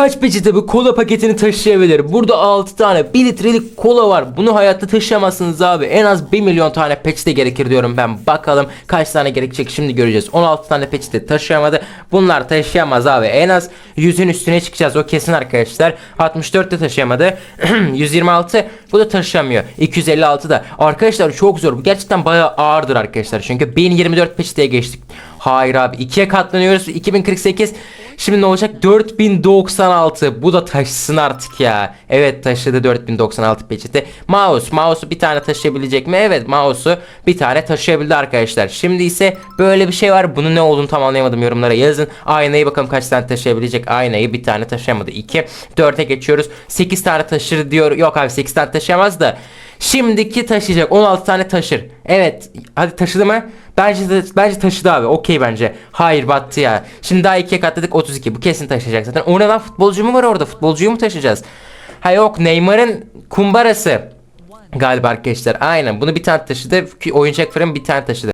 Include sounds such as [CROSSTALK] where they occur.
Kaç peçete bu kola paketini taşıyabilir? Burada 6 tane 1 litrelik kola var. Bunu hayatta taşıyamazsınız abi. En az 1 milyon tane peçete gerekir diyorum ben. Bakalım kaç tane gerekecek şimdi göreceğiz. 16 tane peçete taşıyamadı. Bunlar taşıyamaz abi. En az 100'ün üstüne çıkacağız. O kesin arkadaşlar. 64 de taşıyamadı. [CLEARS THROAT] 126 bu da taşıyamıyor. 256 da. Arkadaşlar çok zor. Bu gerçekten bayağı ağırdır arkadaşlar. Çünkü 1024 peçeteye geçtik. Hayır abi. 2'ye katlanıyoruz. 2048. Şimdi ne olacak? 4096. Bu da taşısın artık ya. Evet taşıdı 4096 peçete. Mouse. Mouse'u bir tane taşıyabilecek mi? Evet mouse'u bir tane taşıyabildi arkadaşlar. Şimdi ise böyle bir şey var. Bunun ne olduğunu tam anlayamadım. Yorumlara yazın. Aynayı bakalım kaç tane taşıyabilecek. Aynayı bir tane taşıyamadı. 2. 4'e geçiyoruz. 8 tane taşır diyor. Yok abi 8 tane taşıyamaz da. Şimdiki taşıyacak 16 tane taşır. Evet. Hadi taşıdı mı? Bence de, bence taşıdı abi. Okey bence. Hayır battı ya. Şimdi daha ikiye katladık 32. Bu kesin taşıyacak zaten. O futbolcu mu var orada? Futbolcuyu mu taşıyacağız? Ha yok Neymar'ın kumbarası. Galiba arkadaşlar aynen bunu bir tane taşıdı oyuncak fırın bir tane taşıdı